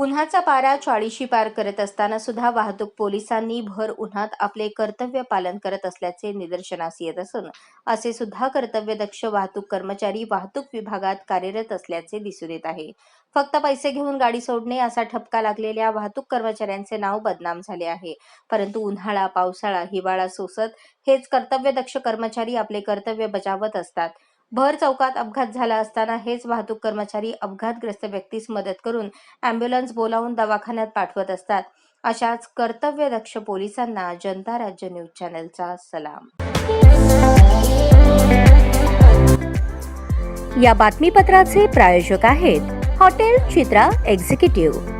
उन्हाचा पारा चाळीशी पार करत असताना सुद्धा वाहतूक पोलिसांनी भर उन्हात आपले कर्तव्य पालन करत असल्याचे निदर्शनास येत असून असे सुद्धा कर्तव्यदक्ष वाहतूक कर्मचारी वाहतूक विभागात कार्यरत असल्याचे दिसून येत आहे. फक्त पैसे घेऊन गाडी सोडणे असा ठपका लागलेल्या वाहतूक कर्मचाऱ्यांचे नाव बदनाम झाले आहे. परंतु उन्हाळा पावसाळा हिवाळा सोसत हेच कर्तव्यदक्ष कर्मचारी आपले कर्तव्य बजावत असतात. भर चौकात अपघात झाला असताना हेच वाहतूक कर्मचारी अपघातग्रस्त व्यक्तीस मदत करून अँब्युलन्स बोलावून दवाखान्यात पाठवत असतात. अशाच कर्तव्यदक्ष पोलिसांना जनता राज्य न्यूज चॅनलचा सलाम. या बातमीपत्राचे प्रायोजक आहेत हॉटेल चित्रा एक्झिक्युटिव्ह.